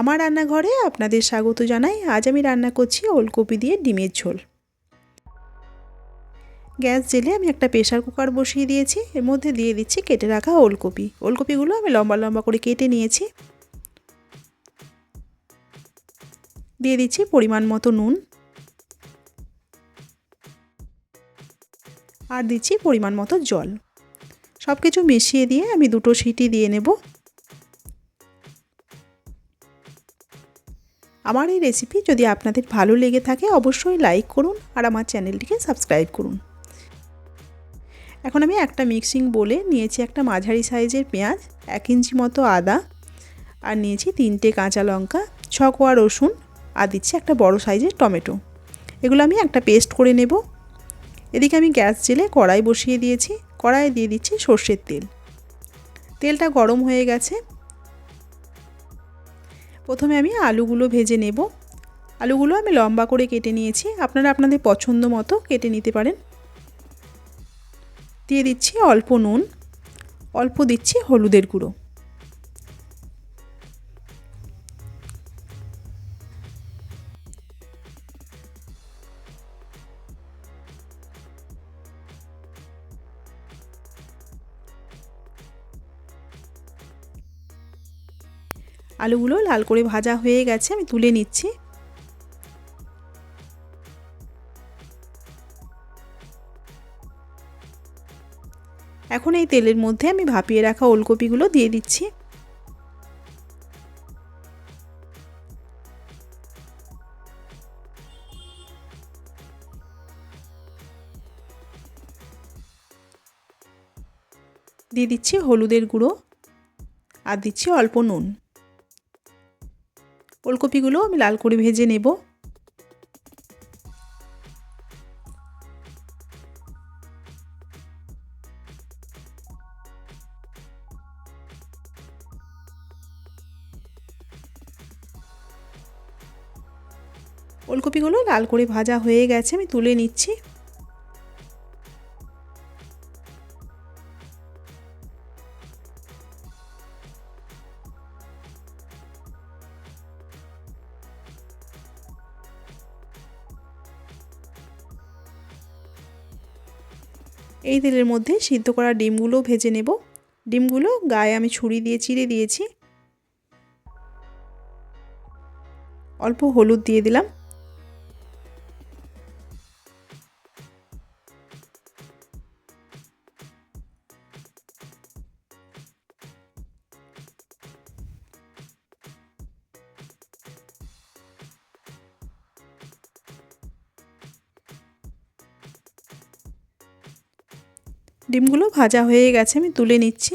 আমার রান্নাঘরে আপনাদের স্বাগত জানাই। আজ আমি রান্না করছি ওলকপি দিয়ে ডিমের ঝোল। গ্যাস জেলে আমি একটা প্রেশার কুকার বসিয়ে দিয়েছি। এর মধ্যে দিয়ে দিচ্ছি কেটে রাখা ওলকপি। ওলকপিগুলো আমি লম্বা লম্বা করে কেটে নিয়েছি। দিয়ে দিচ্ছি পরিমাণ মতো নুন। আর দিচ্ছি পরিমাণ মতো জল। সব কিছু মিশিয়ে দিয়ে আমি দুটো সিটি দিয়ে নেব। আমার এই রেসিপি যদি আপনাদের ভালো লেগে থাকে, অবশ্যই লাইক করুন আর আমার চ্যানেলটিকে সাবস্ক্রাইব করুন। এখন আমি একটা মিক্সিং বলে নিয়েছি একটা মাঝারি সাইজের পেঁয়াজ, এক ইঞ্চি মতো আদা, আর নিয়েছি তিনটে কাঁচা লঙ্কা, ছ কোয়া রসুন, আর দিচ্ছি একটা বড় সাইজের টমেটো। এগুলো আমি একটা পেস্ট করে নেব। এদিকে আমি গ্যাস জেলে কড়াই বসিয়ে দিয়েছি। কড়াইয়ে দিয়ে দিচ্ছি সর্ষের তেল। তেলটা গরম হয়ে গেছে। প্রথমে আমি আলুগুলো ভেজে নেব। আলুগুলো আমি লম্বা করে কেটে নিয়েছি। আপনারা আপনাদের পছন্দ মতো কেটে নিতে পারেন। দিয়ে দিচ্ছি অল্প নুন, অল্প দিচ্ছি হলুদের গুঁড়ো। আলুগুলো লাল করে ভাজা হয়ে গেছে, আমি তুলে নিচ্ছি। এখন এই তেলের মধ্যে আমি ভাপিয়ে রাখা ওলকপিগুলো দিয়ে দিচ্ছি। দিয়ে দিচ্ছি হলুদের গুঁড়ো আর দিচ্ছি অল্প নুন। ওলকপিগুলো আমি লাল করে ভেজে নেব। ওলকপিগুলো লাল করে ভাজা হয়ে গেছে, আমি তুলে নিচ্ছি। এই তেলের মধ্যে সিদ্ধ করা ডিমগুলো ভেজে নেব। ডিমগুলো গায়ে আমি ছুরি দিয়ে চিড়ে দিয়েছি। অল্প হলুদ দিয়ে দিলাম। ডিমগুলো ভাজা হয়ে গেছে, আমি তুলে নিচ্ছি।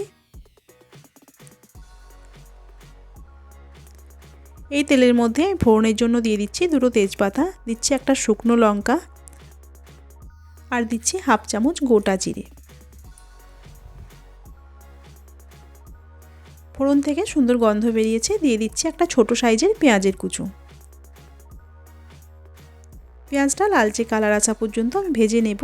এই তেলের মধ্যে ফোড়নের জন্য দিয়ে দিচ্ছি দুটো তেজপাতা, দিচ্ছি একটা শুকনো লঙ্কা আর দিচ্ছি হাফ চামচ গোটা জিরে। ফোড়ন থেকে সুন্দর গন্ধ বেরিয়েছে, দিয়ে দিচ্ছি একটা ছোট সাইজের পেঁয়াজের কুচু। পেঁয়াজটা লালচে কালার আসা পর্যন্ত আমি ভেজে নেব।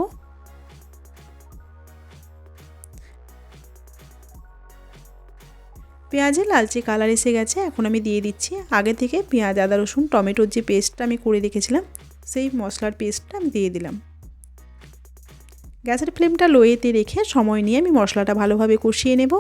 পেঁয়াজে লালচে কালার এসে গেছে, এখন আমি দিয়ে দিচ্ছি। আগে থেকে পেঁয়াজ, আদা, রসুন, টমেটোর যে পেস্টটা আমি করে রেখেছিলাম, সেই মশলার পেস্টটা আমি দিয়ে দিলাম। গ্যাসের ফ্লেমটা লোয়েতে রেখে সময় নিয়ে আমি মশলাটা ভালোভাবে কষিয়ে নেব।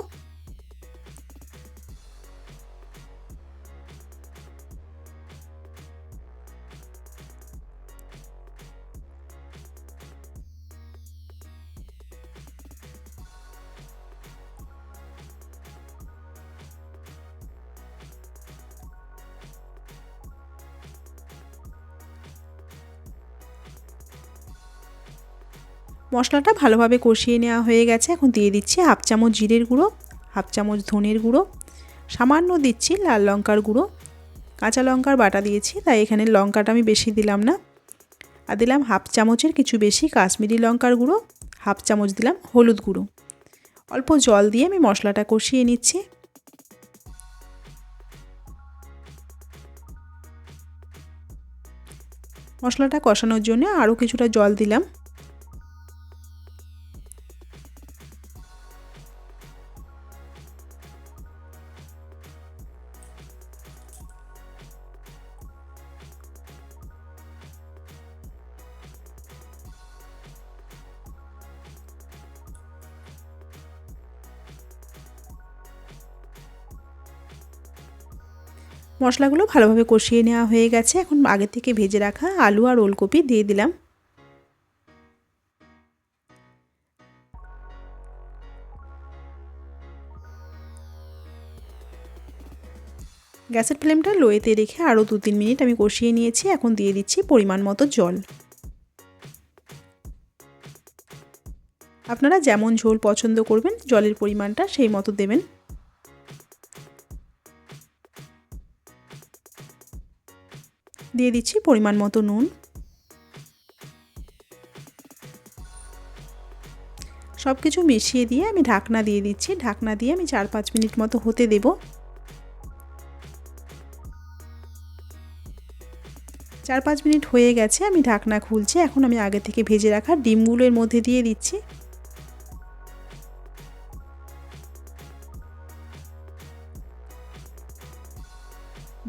মশলাটা ভালোভাবে কষিয়ে নেওয়া হয়ে গেছে। এখন দিয়ে দিচ্ছি হাফ চামচ জিরের গুঁড়ো, হাফ চামচ ধনের গুঁড়ো, সামান্য দিচ্ছি লাল লঙ্কার গুঁড়ো। কাঁচা লঙ্কার বাটা দিয়েছি, তাই এখানে লঙ্কাটা আমি বেশি দিলাম না। আর দিলাম হাফ চামচের কিছু বেশি কাশ্মীরি লঙ্কার গুঁড়ো, হাফ চামচ দিলাম হলুদ গুঁড়ো। অল্প জল দিয়ে আমি মশলাটা কষিয়ে নিচ্ছি। মশলাটা কষানোর জন্য আরও কিছুটা জল দিলাম। মশলাগুলো ভালোভাবে কষিয়ে নেওয়া হয়ে গেছে। এখন আগে থেকে ভেজে রাখা আলু আর ওলকপি দিয়ে দিলাম। গ্যাসের ফ্লেমটা লোয়েতে রেখে আরও দু তিন মিনিট আমি কষিয়ে নিয়েছি। এখন দিয়ে দিচ্ছি পরিমাণ মতো জল। আপনারা যেমন ঝোল পছন্দ করবেন, জলের পরিমাণটা সেই মতো দেবেন। দিয়ে দিচ্ছি পরিমাণ মতো নুন। সব কিছু মিশিয়ে দিয়ে আমি ঢাকনা দিয়ে দিচ্ছি। ঢাকনা দিয়ে আমি চার পাঁচ মিনিট মতো হতে দেব। চার পাঁচ মিনিট হয়ে গেছে, আমি ঢাকনা খুলছি। এখন আমি আগে থেকে ভেজে রাখা ডিমগুলোর মধ্যে দিয়ে দিচ্ছি।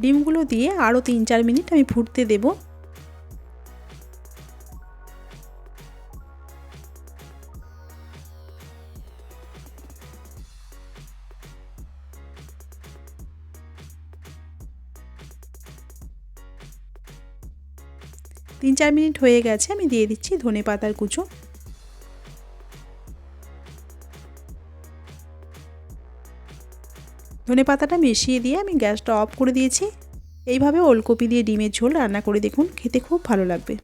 ডিমগুলো দিয়ে আরও তিন চার মিনিট আমি ফুটতে দেব। তিন চার মিনিট হয়ে গেছে, আমি দিয়ে দিচ্ছি ধনে পাতার কুচো। ধনে পাতাটা মিশিয়ে দিয়ে আমি গ্যাসটা অফ করে দিয়েছি। এইভাবে ওলকপি দিয়ে ডিমের ঝোল রান্না করে দেখুন, খেতে খুব ভালো লাগবে।